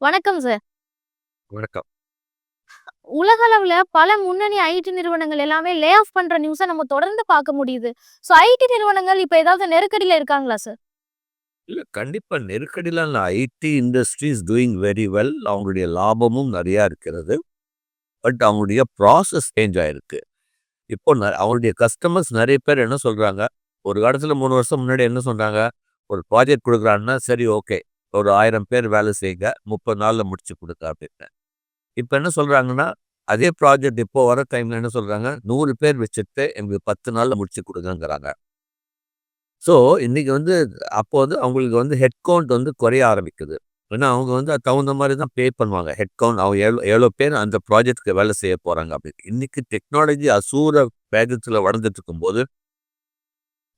வணக்கம் சார். வணக்கம். உலகளவுல பல முன்னணி ஐடி நிறுவனங்கள் எல்லாமே லே ஆஃப் பண்ற நியூஸ நம்ம தொடர்ந்து பார்க்க முடியுது. ஸோ ஐடி நிறுவனங்கள் இப்ப ஏதாவது நெருக்கடியில இருக்காங்களா சார்? இல்ல கண்டிப்பா நெருக்கடிலாம் இல்ல. IT industry is doing very well. அவங்களுடைய லாபமும் நெறையா இருக்கிறது. பட் அவங்களுடைய ப்ராசஸ் சேஞ்ச் ஆயிருக்கு. இப்போ அவங்களுடைய கஸ்டமர்ஸ் நெறைய பேர் என்ன சொல்றாங்க, ஒரு காலத்துல 3 வருஷம் முன்னாடி என்ன சொன்னாங்க, ஒரு ப்ராஜெக்ட் குடுக்குறாங்கன்னா, சரி ஓகே. ஒரு ஆயிரம் பேர் வேலை செய்யுங்க. முப்பது நாளில் முடிச்சு கொடுக்க அப்படின்னு. இப்போ என்ன சொல்றாங்கன்னா, அதே ப்ராஜெக்ட் இப்போ வர டைம்ல என்ன சொல்றாங்க, நூறு பேர் வச்சுட்டு எங்களுக்கு பத்து நாளில் முடிச்சு கொடுங்கங்கிறாங்க ஸோ இன்றைக்கி வந்து அப்போ வந்து அவங்களுக்கு வந்து ஹெட் கவுண்ட் வந்து குறைய ஆரம்பிக்குது. ஏன்னா அவங்க வந்து அதுக்கு தகுந்த மாதிரி தான் பே பண்ணுவாங்க. ஹெட் கவுண்ட் அவங்க எவ்வளோ எவ்வளோ பேர் அந்த ப்ராஜெக்ட்க்கு வேலை செய்ய போகிறாங்க அப்படின்னு. இன்றைக்கி டெக்னாலஜி அசூர வேகத்தில் வளர்ந்துட்டு இருக்கும்போது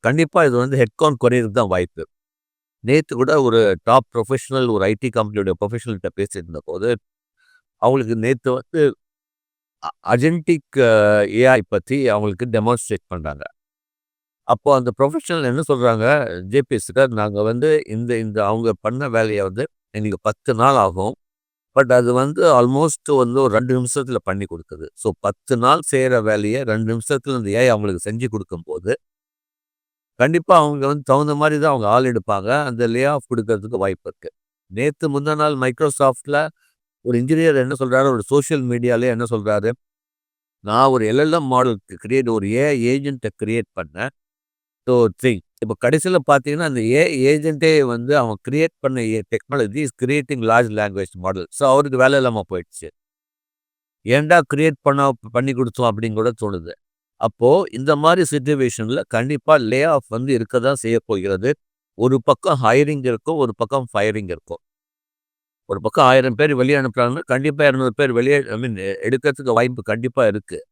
கண்டிப்பாக இது வந்து ஹெட் கவுண்ட் தான் வாய்ப்பு. நேற்று கூட ஒரு டாப் ப்ரொஃபஷனல் ஒரு ஐடி கம்பெனியோட ப்ரொஃபஷனல்கிட்ட பேசிட்டு இருந்தபோது, அவங்களுக்கு நேற்று வந்து அஜென்டிக் ஏஐ பற்றி அவங்களுக்கு டெமான்ஸ்ட்ரேட் பண்ணுறாங்க அப்போ அந்த ப்ரொஃபஷனல் என்ன சொல்கிறாங்க ஜேபிஎஸ்க்கு நாங்கள் வந்து இந்த இந்த அவங்க பண்ண வேலையை வந்து எங்களுக்கு 10 நாள் ஆகும். பட் அது வந்து ஆல்மோஸ்ட் வந்து ஒரு ரெண்டு நிமிஷத்தில் பண்ணி கொடுக்குது ஸோ 10 நாள் செய்கிற வேலையை ரெண்டு நிமிஷத்தில் இந்த ஏஐ அவங்களுக்கு செஞ்சு கொடுக்கும்போது கண்டிப்பாக அவங்க வந்து தகுந்த மாதிரி தான் அவங்க ஆள் எடுப்பாங்க. அந்த லே ஆஃப் கொடுக்கறதுக்கு வாய்ப்பு இருக்குது நேற்று முந்தா நாள் மைக்ரோசாஃப்டில் ஒரு இன்ஜினியர் என்ன சொல்கிறாரு ஒரு சோஷியல் மீடியாலயே என்ன சொல்கிறாரு "நான் ஒரு எல்எல்எம் மாடல் கிரியேட் ஒரு ஏ ஏஜென்ட்டை கிரியேட் பண்ணேன். ஸோ திங் இப்போ கடைசியில் பார்த்தீங்கன்னா, அந்த ஏ ஏஜென்ட்டே வந்து அவன் கிரியேட் பண்ண a technology is creating large language model." So அவருக்கு வேலை இல்லாமல் போயிடுச்சு. ஏன்டா கிரியேட் பண்ண பண்ணி கொடுத்தோம் அப்படின்னு கூட தோணுது. அப்போ இந்த மாதிரி சுச்சுவேஷனில் கண்டிப்பாக லே ஆஃப் வந்து இருக்க தான் செய்ய போகிறது. ஒரு பக்கம் ஹையரிங் இருக்கும். ஒரு பக்கம் ஃபயரிங் இருக்கும். ஒரு பக்கம் ஆயிரம் பேர் வெளியே அனுப்புகிறாங்கன்னா கண்டிப்பாக இரநூறு பேர் வெளியே ஐ மீன் எடுக்கிறதுக்கு வாய்ப்பு கண்டிப்பாக இருக்குது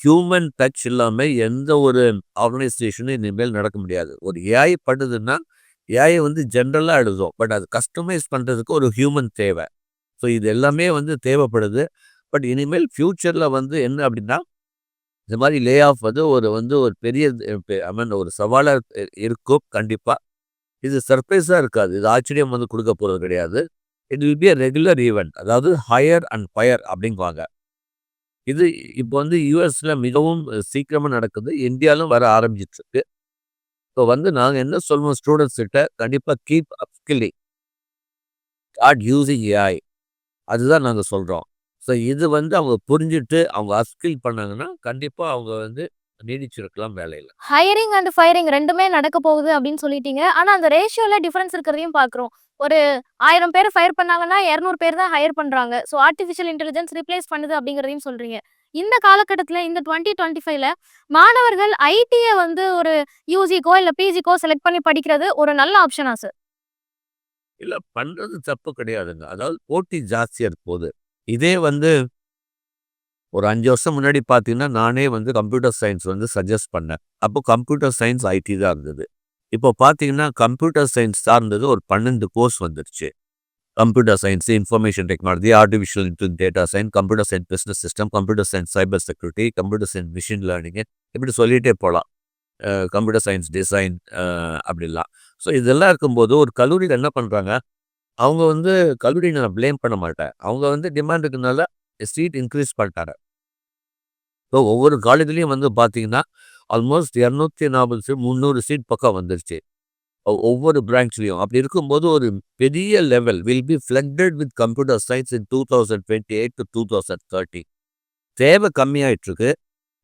ஹியூமன் டச் இல்லாமல் எந்த ஒரு ஆர்கனைசேஷனும் இனிமேல் நடக்க முடியாது. ஒரு ஏஐ பண்ணுதுன்னா, ஏஐ வந்து ஜென்ரலாக எழுதும். பட் அது கஸ்டமைஸ் பண்ணுறதுக்கு ஒரு ஹியூமன் தேவை ஸோ இது எல்லாமே வந்து தேவைப்படுது. பட் இனிமேல் ஃப்யூச்சரில் வந்து என்ன அப்படின்னா, இந்த மாதிரி லே ஆஃப் வந்து ஒரு வந்து ஒரு பெரிய ஐ மீன் ஒரு சவாலாக இருக்கும் கண்டிப்பாக இது சர்ப்ரைஸாக இருக்காது. இது ஆச்சரியம் வந்து கொடுக்க போகிறது கிடையாது. It will be a regular event அதாவது ஹையர் அண்ட் ஃபயர் அப்படிங்குவாங்க. இது இப்போ வந்து யூஎஸில் மிகவும் சீக்கிரமாக நடக்குது. இந்தியாவிலும் வர ஆரம்பிச்சிட்ருக்கு இப்போ வந்து நாங்கள் என்ன சொல்லுவோம் ஸ்டூடண்ட்ஸ் கிட்ட, கண்டிப்பாக keep upskilling. Start using AI. அதுதான் நாங்கள் சொல்கிறோம் ஸோ இது வந்து அவங்க புரிஞ்சுட்டு அவங்க அப்ஸ்கில் பண்ணாங்கன்னா, கண்டிப்பா அவங்க வந்து நீடிச்சிருக்கலாம் வேலையில. ஹையரிங் அண்ட் ஃபயரிங் 2மே நடக்க போகுது அப்படின்னு சொல்லிட்டீங்க. ஆனா அந்த ரேஷியோல டிஃபரன்ஸ் இருக்கிறதையும் பார்க்குறோம். ஒரு 1000 பேர ஃபயர் பண்ணாங்கன்னா, 200 பேர் தான் ஹையர் பண்றாங்க. ஸோ ஆர்டிஃபிஷியல் இன்டெலிஜென்ஸ் ரிப்ளேஸ் பண்ணுது அப்படிங்கிறதையும் சொல்றீங்க. இந்த காலகட்டத்தில இந்த 2025ல மாணவர்கள் ஐடிய வந்து ஒரு யூஜிக்கோ இல்ல பிஜிக்கோ செலக்ட் பண்ணி படிக்கிறது ஒரு நல்ல ஆப்ஷனா சார்? இல்ல பண்றது தப்பு கிடையாதுங்க. அதாவது போட்டி ஜாஸ்தியா இருக்கப்போது. இதே வந்து ஒரு அஞ்சு வருஷம் முன்னாடி பார்த்தீங்கன்னா, நானே வந்து கம்ப்யூட்டர் சயின்ஸ் வந்து சஜஸ்ட் பண்ணேன். அப்போ கம்ப்யூட்டர் சயின்ஸ் ஐடி தான் இருந்தது. இப்போ பார்த்தீங்கன்னா, கம்ப்யூட்டர் சயின்ஸ் சார்ந்தது ஒரு 12 கோர்ஸ் வந்துருச்சு. Computer science information technology, artificial intel data science computer science business system, computer science cyber security, computer science machine learning இப்படி சொல்லிட்டே போலாம். கம்ப்யூட்டர் சயின்ஸ் டிசைன் அப்படிலாம். ஸோ இதெல்லாம் இருக்கும்போது ஒரு கல்லூரியில என்ன பண்றாங்க, அவங்க வந்து கல்லூரிய நான் ப்ளேம் பண்ண மாட்டேன். அவங்க வந்து டிமாண்ட் இருக்கனால சீட் இன்க்ரீஸ் பண்ணிட்டாங்க. இப்போ ஒவ்வொரு காலேஜ்லேயும் வந்து பார்த்தீங்கன்னா, ஆல்மோஸ்ட் 240 சீட் 300 சீட் பக்கம் வந்துருச்சு. ஒவ்வொரு பிரான்ச்லேயும் அப்படி இருக்கும்போது ஒரு பெரிய level will be flooded with computer science in 2028 to 2030. தேவை கம்மியாயிட்டிருக்கு.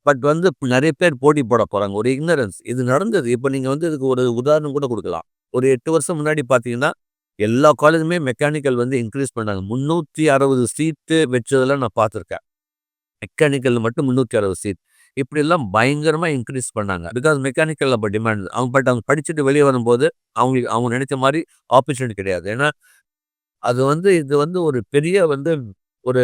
பட் வந்து நிறைய பேர் போட்டி போட போகிறாங்க ஒரு இக்னரன்ஸ் இது நடந்தது. இப்போ நீங்கள் வந்து இதுக்கு ஒரு உதாரணம் கூட கொடுக்கலாம் ஒரு எட்டு வருஷம் முன்னாடி பார்த்தீங்கன்னா, எல்லா காலேஜுமே மெக்கானிக்கல் வந்து இன்க்ரீஸ் பண்ணாங்க. 360 சீட்டு வச்சதெல்லாம் நான் பார்த்துருக்கேன். மெக்கானிக்கல் மட்டும் 360 சீட். இப்படிலாம் பயங்கரமாக இன்க்ரீஸ் பண்ணாங்க. பிகாஸ் மெக்கானிக்கல் அப்போ டிமாண்ட். அவங்க பட் அவங்க படிச்சுட்டு வெளியே வரும்போது, அவங்களுக்கு அவங்க நினைச்ச மாதிரி ஆப்பர்ச்சுனிட்டி கிடையாது. ஏன்னா, அது வந்து இது வந்து ஒரு பெரிய வந்து ஒரு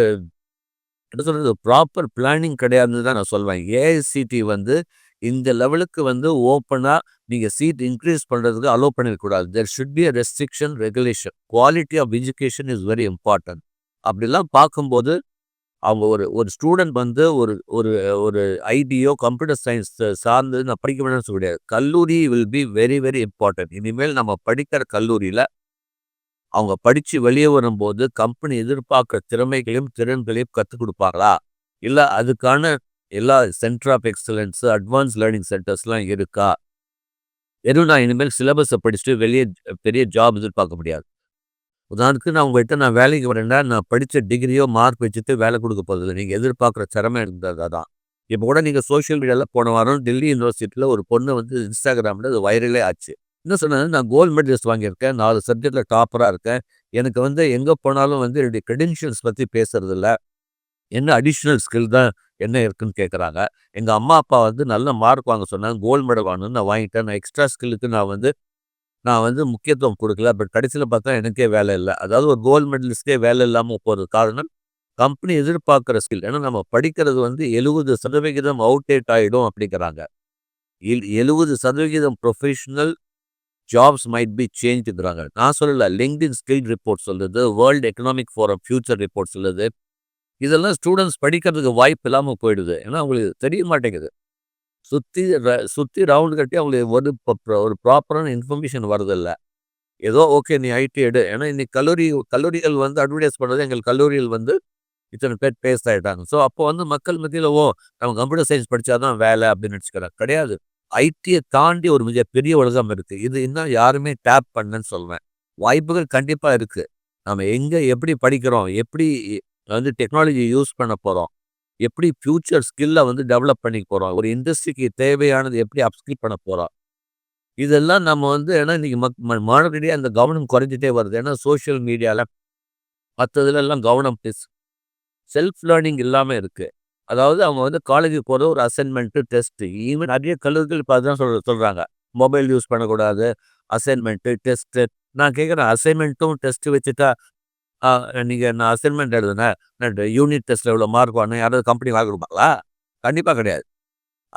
என்ன சொல்கிறது ப்ராப்பர் பிளானிங் கிடையாதுன்னு தான் நான் சொல்வேன். ஏஐசிடி வந்து இந்த லெவலுக்கு வந்து ஓப்பனாக நீங்கள் சீட் இன்க்ரீஸ் பண்ணுறதுக்கு அலோ பண்ணிடக்கூடாது there should be a restriction, regulation. Quality of education is very important. அப்படிலாம் பார்க்கும்போது, அவங்க ஒரு ஒரு ஸ்டூடண்ட் வந்து ஒரு ஒரு ஒரு ஐடியோ, கம்ப்யூட்டர் சயின்ஸ் சார்ந்து நான் படிக்க வேணும்னு சொல்ல முடியாது. கல்லூரி will be very very important. இனிமேல் நம்ம படிக்கிற கல்லூரியில் அவங்க படித்து வெளியே வரும்போது கம்பெனி எதிர்பார்க்குற திறமைகளையும் திறன்களையும் கற்றுக் கொடுப்பாங்களா இல்லை அதுக்கான எல்லா centre of excellence advance learning சென்டர்ஸ்லாம் இருக்கா? எதுவும் நான் இனிமேல் சிலபஸை படிச்சுட்டு வெளியே பெரிய ஜாப் எதிர்பார்க்க முடியாது. உதாரணத்துக்கு நான் உங்கள்கிட்ட நான் வேலைக்கு வரேன்னா நான் படித்த டிகிரியோ மார்க் வச்சுட்டு வேலை கொடுக்க போகிறது நீங்கள் எதிர்பார்க்குற சிரமம் இருந்தது தான் இப்போ கூட நீங்கள் சோஷியல் மீடியாவில் போன வாரம் டெல்லி யூனிவர்சிட்டியில் ஒரு பொண்ணு வந்து இன்ஸ்டாகிராமில் அது வைரலே ஆச்சு. என்ன சொன்னது நான் கோல்டு மெடலிஸ்ட் வாங்கியிருக்கேன். நாலு சப்ஜெக்டில் டாப்பராக இருக்கேன். எனக்கு வந்து எங்கே போனாலும் வந்து என்னுடைய க்ரெடென்ஷியல்ஸ் பற்றி பேசுறதில்ல. என்ன அடிஷ்னல் ஸ்கில் தான் என்ன இருக்குன்னு கேட்குறாங்க எங்கள் அம்மா அப்பா வந்து நல்ல மார்க் வாங்க சொன்னாங்க. கோல்டு மெடல் வாங்கணும்னு நான் வாங்கிட்டேன். நான் எக்ஸ்ட்ரா ஸ்கில்லுக்கு நான் வந்து நான் வந்து முக்கியத்துவம் கொடுக்கல. பட் கடைசியில் பார்த்தா எனக்கே வேலை இல்லை. அதாவது ஒரு கோல்டு மெடலிஸ்டே வேலை இல்லாமல் போகிறது காரணம் கம்பெனி எதிர்பார்க்குற ஸ்கில் ஏன்னா நம்ம படிக்கிறது வந்து எழுபது சதவிகிதம் அவுட்டேட் ஆகிடும் அப்படிங்கிறாங்க. எழுபது சதவிகிதம் ப்ரொஃபஷனல் ஜாப்ஸ் மைட் பி சேஞ்சுங்கிறாங்க நான் சொல்லல லிங்க்டின் ஸ்கில் ரிப்போர்ட் சொல்லுது world economic forum future report சொல்லுது இதெல்லாம் ஸ்டூடெண்ட்ஸ் படிக்கிறதுக்கு வாய்ப்பு இல்லாமல் போயிடுது. ஏன்னா அவங்களுக்கு தெரிய மாட்டேங்குது. சுற்றி சுற்றி ரவுண்ட் கட்டி அவங்களுக்கு ஒரு ஒரு ப்ராப்பரான இன்ஃபர்மேஷன் வரதில்லை ஏதோ ஓகே நீ ஐடி எடு. ஏன்னா இன்னைக்கு கல்லூரி கல்லூரிகள் வந்து அட்வர்டைஸ் பண்ணுறது எங்கள் கல்லூரியில் வந்து இத்தனை பேர் பேஸ் ஆகிட்டாங்க ஸோ அப்போ வந்து மக்கள் மத்தியில் ஓ நம்ம கம்ப்யூட்டர் சயின்ஸ் படித்தாதான் வேலை அப்படின்னு நினச்சிக்கிறாங்க. கிடையாது. ஐடியை தாண்டி ஒரு மிக பெரிய உலகம் இருக்குது இது இன்னும் யாருமே டேப் பண்ணுன்னு சொல்வேன். வாய்ப்புகள் கண்டிப்பாக இருக்குது நம்ம எங்கே எப்படி படிக்கிறோம்? எப்படி வந்து டெக்னாலஜி யூஸ் பண்ண போகிறோம் எப்படி ஃப்யூச்சர் ஸ்கில்லை வந்து டெவலப் பண்ணிக்க போகிறோம் ஒரு இண்டஸ்ட்ரிக்கு தேவையானது எப்படி அப்ஸ்கில் பண்ண போகிறோம் இதெல்லாம் நம்ம வந்து ஏன்னா இன்றைக்கி மக் ம- மாணவர்களிடையே அந்த கவனம் குறைஞ்சிட்டே வருது. ஏன்னா சோஷியல் மீடியாவில் மற்றதுல எல்லாம் கவனம் செல்ஃப் லேர்னிங் இல்லாமல் இருக்குது அதாவது அவங்க வந்து காலேஜுக்கு போகிற ஒரு அசைன்மெண்ட்டு டெஸ்ட்டு ஈவன் நிறைய கல்லூரிகள் இப்போ அதுதான் சொல்ற சொல்கிறாங்க மொபைல் யூஸ் பண்ணக்கூடாது அசைன்மெண்ட்டு டெஸ்ட்டு நான் கேட்குறேன் அசைன்மெண்ட்டும் டெஸ்ட்டு வச்சுட்டா நீங்கள் நான் அசைன்மெண்ட் எழுதுனேன். நான் யூனிட் டெஸ்ட்டில் இவ்வளோ மார்க் வாங்கினேன் யாராவது கம்பெனி வாங்க கொடுப்பாங்களா? கண்டிப்பாக கிடையாது.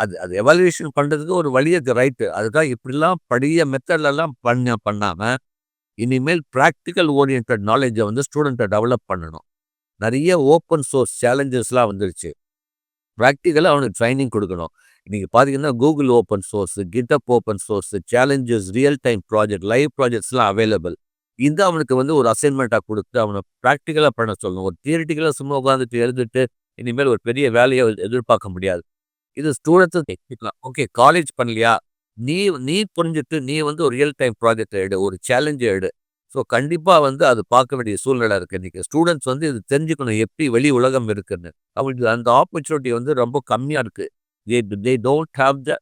அது அது எவாலுவேஷன் பண்ணுறதுக்கு ஒரு வழி ரைட்டு அதுக்காக இப்படிலாம் படிய மெத்தட்லலாம் பண்ண பண்ணாமல் இனிமேல் ப்ராக்டிக்கல் ஓரியன்ட் நாலேஜை வந்து ஸ்டூடெண்ட்டை டெவலப் பண்ணணும். நிறைய ஓப்பன் சோர்ஸ் சேலஞ்சஸ்லாம் வந்துருச்சு. ப்ராக்டிக்கலாக அவனுக்கு ட்ரைனிங் கொடுக்கணும். நீங்கள் பார்த்தீங்கன்னா Google open source GitHub open source challenges real time project live ப்ராஜெக்ட்ஸ்லாம் available இது அவனுக்கு வந்து ஒரு அசைன்மெண்ட்டாக கொடுத்து அவனை ப்ராக்டிக்கலாக பண்ண சொல்லணும். ஒரு தியரிட்டிக்கலாக சும்மா உட்காந்துட்டு எழுதிட்டு இனிமேல் ஒரு பெரிய வேலையை எதிர்பார்க்க முடியாது. இது ஸ்டூடெண்ட்ஸும் தெரிஞ்சுக்கலாம் ஓகே காலேஜ் பண்ணலையா? நீ நீ புரிஞ்சுட்டு நீ வந்து ஒரு ரியல் டைம் ப்ராஜெக்ட் எடு ஒரு சேலஞ்சை எடு. ஸோ கண்டிப்பாக வந்து அது பார்க்க வேண்டிய சூழ்நிலை இருக்குது இன்றைக்கி ஸ்டூடெண்ட்ஸ் வந்து இது தெரிஞ்சுக்கணும் எப்படி வெளி உலகம் இருக்குன்னு. அவங்களுக்கு அந்த ஆப்பர்ச்சுனிட்டி வந்து ரொம்ப கம்மியாக இருக்குது they they don't have the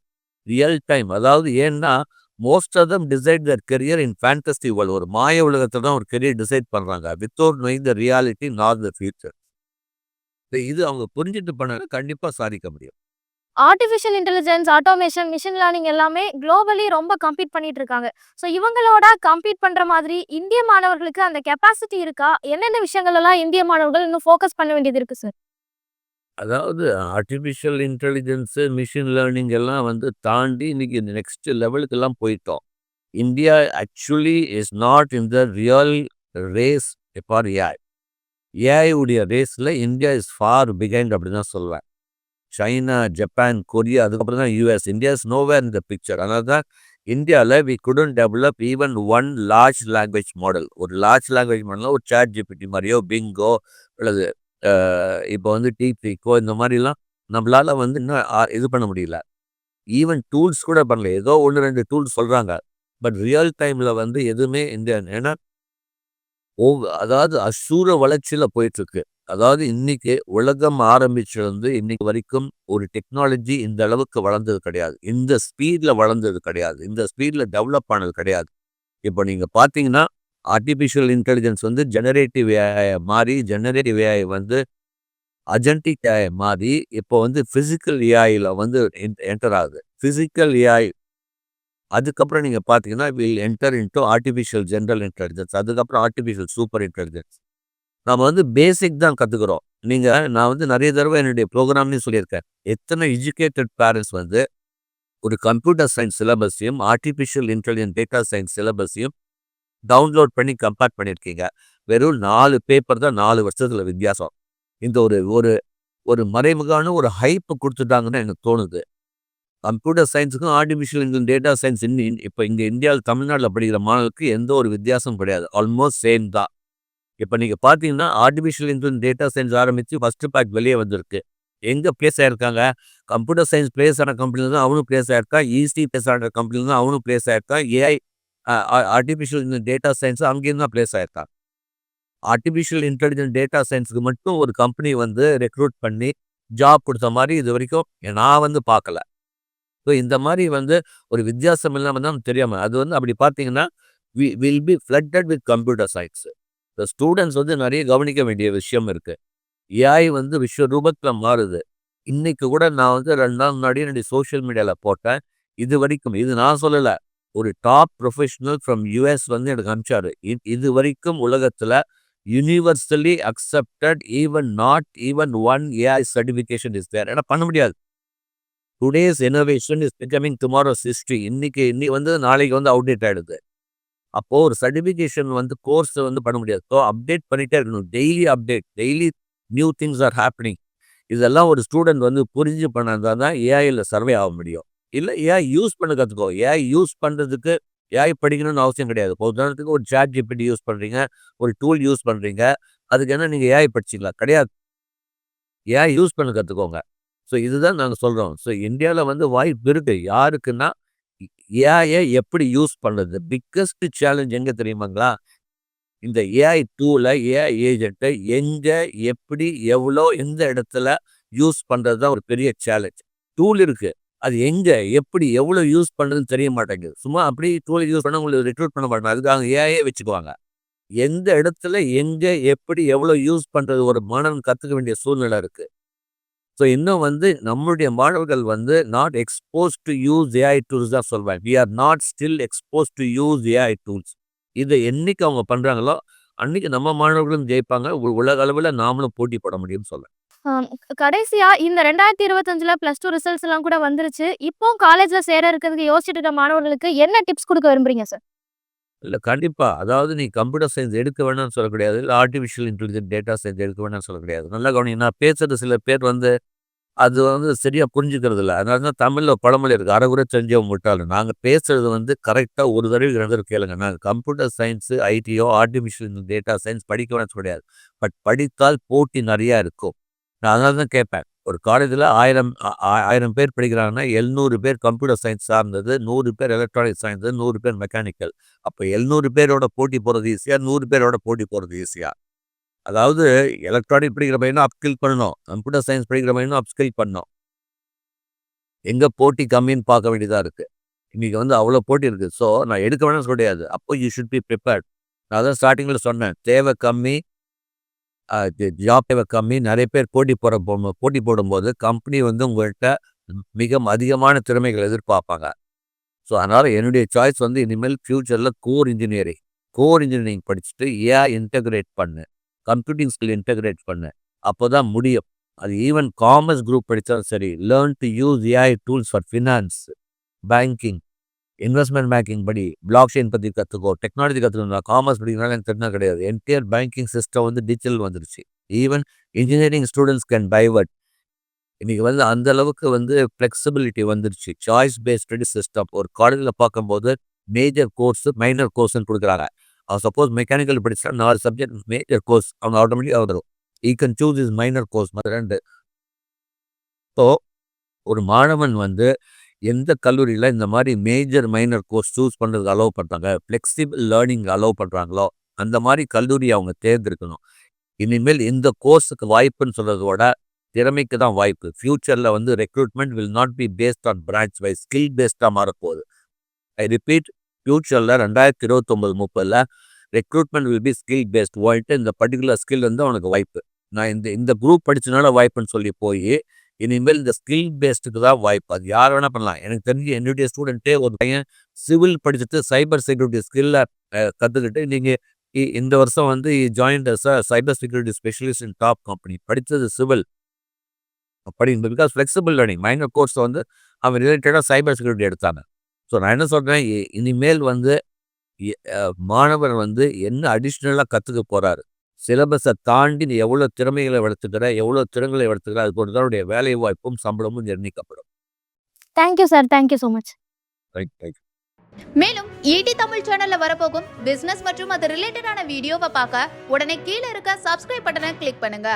real time அதாவது ஏன்னா most of them decide their career in fantasy world ஒரு மாய உலகத்தில் தான் ஒரு கெரியர் டிசைட் பண்ணுறாங்க without knowing the reality nor the future இது அவங்க புரிஞ்சுட்டு பண்ணாங்க கண்டிப்பாக சாதிக்க முடியும். Artificial intelligence automation machine learning எல்லாமே குளோபலி ரொம்ப கம்பீட் பண்ணிட்டு இருக்காங்க. ஸோ இவங்களோட கம்பீட் பண்ணுற மாதிரி இந்திய மாணவர்களுக்கு அந்த கெப்பாசிட்டி இருக்கா? என்னென்ன விஷயங்கள் எல்லாம் இந்திய மாணவர்கள் இன்னும் ஃபோக்கஸ் பண்ண வேண்டியது இருக்கு சார் அதாவது ஆர்டிஃபிஷியல் இன்டெலிஜென்ஸு மிஷின் லேர்னிங் எல்லாம் வந்து தாண்டி இன்னைக்கு நெக்ஸ்ட் லெவலுக்கெல்லாம் போயிட்டோம். India actually is not in the real race for AI AI உடைய ரேஸில் இந்தியா இஸ் ஃபார் பிகைண்ட் அப்படி தான் சொல்வேன். சைனா ஜப்பான் கொரியா அதுக்கப்புறம் தான் யூஎஸ் இந்தியா இஸ் நோவேர் இந்த பிக்சர் அதனால தான் இந்தியாவில் we couldn't develop even one large language model ஒரு லார்ஜ் லாங்குவேஜ் மாடலில் ஒரு சேட் ஜிபிடி மாதிரியோ பிங்கோ அல்லது இப்போ வந்து டிபிக்கோ இந்த மாதிரிலாம் நம்மளால வந்து இன்னும் இது பண்ண முடியல. ஈவன் டூல்ஸ் கூட பண்ணல. ஏதோ ஒன்று ரெண்டு டூல்ஸ் சொல்கிறாங்க பட் ரியல் டைமில் வந்து எதுவுமே இந்த ஏன்னா ஓ அதாவது அசூர வளர்ச்சியில் போயிட்டுருக்கு. அதாவது இன்னைக்கு உலகம் ஆரம்பிச்சிருந்து இன்னைக்கு வரைக்கும் ஒரு டெக்னாலஜி இந்த அளவுக்கு வளர்ந்தது கிடையாது. இந்த ஸ்பீடில் வளர்ந்தது கிடையாது. இந்த ஸ்பீடில் டெவலப் ஆனது கிடையாது. இப்போ நீங்கள் பார்த்தீங்கன்னா ஆர்டிஃபிஷியல் இன்டெலிஜென்ஸ் வந்து ஜெனரேட்டிவ் ஏஐ மாறி ஜெனரேட்டிவ் ஏஐ வந்து அஜென்டிக் ஏஐ மாறி இப்போ வந்து ஃபிசிக்கல் ஏஐயில் வந்து என்டர் ஆகுது. ஃபிசிக்கல் ஏஐ அதுக்கப்புறம் நீங்கள் பார்த்தீங்கன்னா will enter into artificial general intelligence அதுக்கப்புறம் ஆர்டிஃபிஷியல் சூப்பர் இன்டெலிஜென்ஸ் நம்ம வந்து பேசிக் தான் கற்றுக்குறோம் நீங்கள் நான் வந்து நிறைய தடவை என்னுடைய ப்ரோக்ராம்லேயும் சொல்லியிருக்கேன். எத்தனை எஜுகேட்டட் பேரண்ட்ஸ் வந்து ஒரு கம்ப்யூட்டர் சயின்ஸ் சிலபஸையும் ஆர்டிஃபிஷியல் இன்டெலிஜென்ஸ் டேட்டா சயின்ஸ் சிலபஸையும் டவுன்லோட் பண்ணி கம்பேர் பண்ணியிருக்கீங்க வெறும் நாலு பேப்பர் தான் நாலு வருஷத்தில் வித்தியாசம். இந்த ஒரு ஒரு ஒரு மறைமுகான ஒரு ஹைப்பு கொடுத்துட்டாங்கன்னு எனக்கு தோணுது. கம்ப்யூட்டர் சயின்ஸுக்கும் ஆர்டிஃபிஷியல் இன்ஜின் டேட்டா சயின்ஸ் இன்னும் இப்போ இங்கே இந்தியாவில் தமிழ்நாட்டில் படிக்கிற மாணவர்களுக்கு எந்த ஒரு வித்தியாசமும் கிடையாது. ஆல்மோஸ்ட் சேம் தான். இப்போ நீங்கள் பார்த்தீங்கன்னா ஆர்டிஃபிஷியல் இன்ஜின் டேட்டா சயின்ஸ் ஆரம்பித்து ஃபஸ்ட்டு பேக் வெளியே வந்திருக்கு. எங்கே பிளேஸ் ஆயிருக்காங்க? கம்ப்யூட்டர் சயின்ஸ் பிளேஸ் ஆன கம்பெனியில் தான் அவனும் பிளேஸ் ஆயிருக்கான். ஈஸி பிளேஸ் ஆன கம்பெனியில் தான் அவனும் பிளேஸ் ஆயிருக்கான். ஏஐ ஆர்டிஃபிஷியல் டேட்டா சயின்ஸ் அங்கேயும் தான் பிளேஸ் ஆயிருக்கான் ஆர்டிஃபிஷியல் இன்டெலிஜென்ஸ் டேட்டா சயின்ஸுக்கு மட்டும் ஒரு கம்பெனி வந்து ரெக்ரூட் பண்ணி ஜாப் கொடுத்த மாதிரி இது வரைக்கும் நான் வந்து பார்க்கல. ஸோ இந்த மாதிரி வந்து ஒரு வித்தியாசம் இல்லாமல் தான் தெரியாமல் அது வந்து அப்படி பார்த்தீங்கன்னா we will be flooded with computer science இந்த ஸ்டூடெண்ட்ஸ் வந்து நிறைய கவனிக்க வேண்டிய விஷயம் இருக்குது ஏஐ வந்து விஸ்வரூபத்தில் மாறுது. இன்னைக்கு கூட நான் வந்து ரெண்டு நாள் முன்னாடி என்னுடைய சோஷியல் மீடியாவில் போட்டேன். இது வரைக்கும் இது நான் சொல்லலை. ஒரு டாப் ப்ரொஃபஷனல் ஃப்ரம் யூஎஸ் வந்து எனக்கு அனுப்பிச்சாரு. இ- இது வரைக்கும் உலகத்தில் universally accepted even not even one AI certification is there ஏன்னா பண்ண முடியாது. Today's innovation is becoming tomorrow's history இன்னைக்கு இன்னி வந்து நாளைக்கு வந்து அப்டேட் ஆகிடுது அப்போது ஒரு சர்டிஃபிகேஷன் வந்து கோர்ஸ் வந்து பண்ண முடியாது. ஸோ அப்டேட் பண்ணிகிட்டே இருக்கணும். Daily update daily new things are happening இதெல்லாம் ஒரு ஸ்டூடெண்ட் வந்து புரிஞ்சு பண்ணாதான் தான் ஏஐயில் சர்வே ஆக முடியும். இல்லை ஏஐ யூஸ் பண்ண கற்றுக்கோ ஏஐ யூஸ் பண்ணுறதுக்கு ஏஐ படிக்கணும்னு அவசியம் கிடையாது. இப்போ உதாரணத்துக்கு ஒரு சாட் ஜிபிடி யூஸ் பண்ணுறீங்க ஒரு டூல் யூஸ் பண்ணுறீங்க அதுக்கு என்ன நீங்கள் ஏஐ படிச்சிக்கலாம். கிடையாது. ஏஐ யூஸ் பண்ண கற்றுக்கோங்க ஸோ இதுதான் நாங்கள் சொல்கிறோம் ஸோ இந்தியாவில் வந்து வாய்ப்பு இருக்குது யாருக்குன்னா ஏஐயை எப்படி யூஸ் பண்ணுறது பிக்கஸ்ட் சேலஞ்ச் எங்கே தெரியுமாங்களா? இந்த ஏஐ டூலை ஏஐ ஏஜென்ட்டை எங்கே எப்படி எவ்வளோ எந்த இடத்துல யூஸ் பண்ணுறது தான் ஒரு பெரிய சேலஞ்ச் டூல் இருக்குது அது எங்கே எப்படி எவ்வளோ யூஸ் பண்ணுறதுன்னு தெரிய மாட்டேங்குது. சும்மா அப்படி டூல் யூஸ் பண்ண உங்களுக்கு ரெக்ரூட் பண்ண மாட்டாங்க. அதுக்காக ஏஐயே வச்சுக்குவாங்க. எந்த இடத்துல எங்கே எப்படி எவ்வளோ யூஸ் பண்ணுறது ஒரு மாணவன் கற்றுக்க வேண்டிய சூழ்நிலை இருக்குது ஸோ இன்னும் வந்து நம்மளுடைய மாணவர்கள் வந்து not expose to use AI tools தான் சொல்வேன் we are not still expose to use AI tools இதை என்னைக்கு அவங்க பண்ணுறாங்களோ அன்றைக்கி நம்ம மாணவர்களும் ஜெயிப்பாங்க. உ- உலக அளவில் நாமளும் போட்டி போட முடியும்னு சொல்கிறேன் ஆம், கடைசியா இந்த ரெண்டாயிரத்தி இருபத்தஞ்சுல பிளஸ் டூ ரிசல்ட்ஸ் எல்லாம் கூட வந்துருச்சு. இப்போ காலேஜ்ல சேர இருக்கிறதுக்கு யோசிச்சுட்டு இருக்க மாணவர்களுக்கு என்ன டிப்ஸ் கொடுக்க விரும்புறீங்க சார் இல்லை கண்டிப்பாக அதாவது நீ கம்ப்யூட்டர் சயின்ஸ் எடுக்க வேணாம்னு சொல்ல கிடையாது. இல்லை ஆர்டிஃபிஷியல் இன்டெலிஜென்ட் டேட்டா சயின்ஸ் எடுக்க வேணாம்னு சொல்ல கிடையாது. நல்லா கவனி நான் பேசுறது சில பேர் வந்து அது வந்து சரியாக புரிஞ்சுக்கிறது இல்லை. அதனால தான் தமிழில் பழமொழி இருக்குது அரைகுறை தெரிஞ்சவங்க முட்டாள் நாங்கள் பேசுறது வந்து கரெக்டாக ஒரு தடவை ரெண்டு தடவை கேளுங்க நாங்க கம்ப்யூட்டர் சயின்ஸு ஐடியோ ஆர்டிஃபிஷியல் டேட்டா சயின்ஸ் படிக்க வேணாம்னு சொல்ல கிடையாது. பட் படித்தால் போட்டி நிறையா இருக்கும். நான் அதனால தான் கேட்பேன். ஒரு காலேஜில் ஆயிரம் ஆயிரம் பேர் படிக்கிறாங்கன்னா எழுநூறு பேர் கம்ப்யூட்டர் சயின்ஸ் சார்ந்தது நூறு பேர் எலக்ட்ரானிக் சயின்ஸு நூறு பேர் மெக்கானிக்கல். அப்போ எழுநூறு பேரோட போட்டி போகிறது ஈஸியாக நூறு பேரோட போட்டி போகிறது ஈஸியாக அதாவது எலக்ட்ரானிக் படிக்கிற பையனும் அப்ஸ்கில் பண்ணணும். கம்ப்யூட்டர் சயின்ஸ் படிக்கிற பையனும் அப்ஸ்கில் பண்ணணும். எங்கே போட்டி கம்மின்னு பார்க்க வேண்டியதாக இருக்குது இன்றைக்கி வந்து அவ்வளோ போட்டி இருக்குது ஸோ நான் எடுக்க வேணாம்னு சொல்ல முடியாது. அப்போ யூ ஷுட் பி ப்ரிப்பேர்ட் நான் தான் ஸ்டார்டிங்கில் சொன்னேன். தேவை கம்மி ஜாப் கம்மி. நிறைய பேர் போட்டி போட போ- போட்டி போடும்போது கம்பெனி வந்து உங்கள்கிட்ட மிக அதிகமான திறமைகள் எதிர்பார்ப்பாங்க. ஸோ அதனால் என்னுடைய சாய்ஸ் வந்து இனிமேல் ஃப்யூச்சரில் கோர் இன்ஜினியரிங் கோர் இன்ஜினியரிங் படிச்சுட்டு ஏ இன்டகிரேட் பண்ணு. கம்ப்யூட்டிங் ஸ்கில் இன்டகிரேட் பண்ணு. அப்போ தான் முடியும். அது ஈவன் காமர்ஸ் குரூப் படித்தாலும் சரி learn to use AI tools for finance banking investment banking படி பிளாக் செயின் பற்றி கற்றுக்கோ டெக்னாலஜி கற்றுக்கணும் காமர்ஸ் படிக்கிறனால எனக்கு தெரிஞ்சா கிடையாது. என்டையர் பேங்கிங் சிஸ்டம் வந்து டிஜிட்டல் வந்துருச்சு. Even engineering students can divert இன்னைக்கு வந்து அந்த அளவுக்கு வந்து ஃப்ளெக்சிபிலிட்டி வந்துருச்சு. சாய்ஸ் பேஸ்ட் ஸ்டடி சிஸ்டம் ஒரு காலேஜில் பார்க்கும்போது மேஜர் கோர்ஸ் மைனர் கோர்ஸ்னு கொடுக்குறாங்க. அவர் சப்போஸ் மெக்கானிக்கல் படிச்சா நாலு சப்ஜெக்ட் மேஜர் கோர்ஸ் அவங்க ஆட்டோமேட்டிக்காக வந்துடும் he can choose is minor course மற்ற ரெண்டு. ஸோ ஒரு மாணவன் வந்து எந்த கல்லூரியில் இந்த மாதிரி மேஜர் மைனர் கோர்ஸ் சூஸ் பண்ணுறதுக்கு அலோவ் பண்ணுறாங்க ஃப்ளெக்சிபிள் லேர்னிங் அலோவ் பண்ணுறாங்களோ அந்த மாதிரி கல்லூரி அவங்க தேர்ந்தெடுக்கணும். இனிமேல் இந்த கோர்ஸுக்கு வாய்ப்புன்னு சொல்கிறதோட திறமைக்கு தான் வாய்ப்பு. ஃப்யூச்சரில் வந்து recruitment will not be based on branch wise skill பேஸ்டாக மாறப்போகுது. ஐ ரிப்பீட் ஃப்யூச்சரில் ரெண்டாயிரத்தி இருபத்தொம்பது முப்பதில் recruitment will be skill based. வாய்ட்டு இந்த பர்டிகுலர் ஸ்கில் வந்து அவனுக்கு வாய்ப்பு. நான் இந்த இந்த குரூப் படித்தனால வாய்ப்புன்னு சொல்லி போய் இனிமேல் இந்த ஸ்கில் பேஸ்டுக்கு தான் வாய்ப்பு. அது யார் வேணால் பண்ணலாம். எனக்கு தெரிஞ்சு என்னுடைய ஸ்டூடெண்ட்டே ஒரு பையன் சிவில் படிச்சுட்டு சைபர் செக்யூரிட்டி ஸ்கில்ல கற்றுக்கிட்டு நீங்கள் இந்த வருஷம் வந்து join cyber security specialist in top company படித்தது சிவில் படி because flexible learning minor course வந்து அவன் ரிலேட்டடாக சைபர் செக்யூரிட்டி எடுத்தாங்க. ஸோ நான் என்ன சொல்கிறேன் இனிமேல் வந்து மாணவர் வந்து என்ன அடிஷ்னலாக கற்றுக்க போகிறாரு சிலபஸை தாண்டி நீ எவ்வளோ திறமைகளை வளர்த்துக்கிற எவ்வளோ திறன்களை வளர்த்துக்கிற அது பொறுத்து தான் அவருடைய வேலை வாய்ப்பும் சம்பளமும் நிர்ணயிக்கப்படும். Thank you sir thank you so much right right மேலும் ஈடி தமிழ் சேனல்ல வரப்போகும் பிசினஸ் மற்றும் அது ரிலேட்டடான வீடியோவை பார்க்க உடனே கீழே இருக்க சப்ஸ்கிரைப் பட்டனை கிளிக் பண்ணுங்க.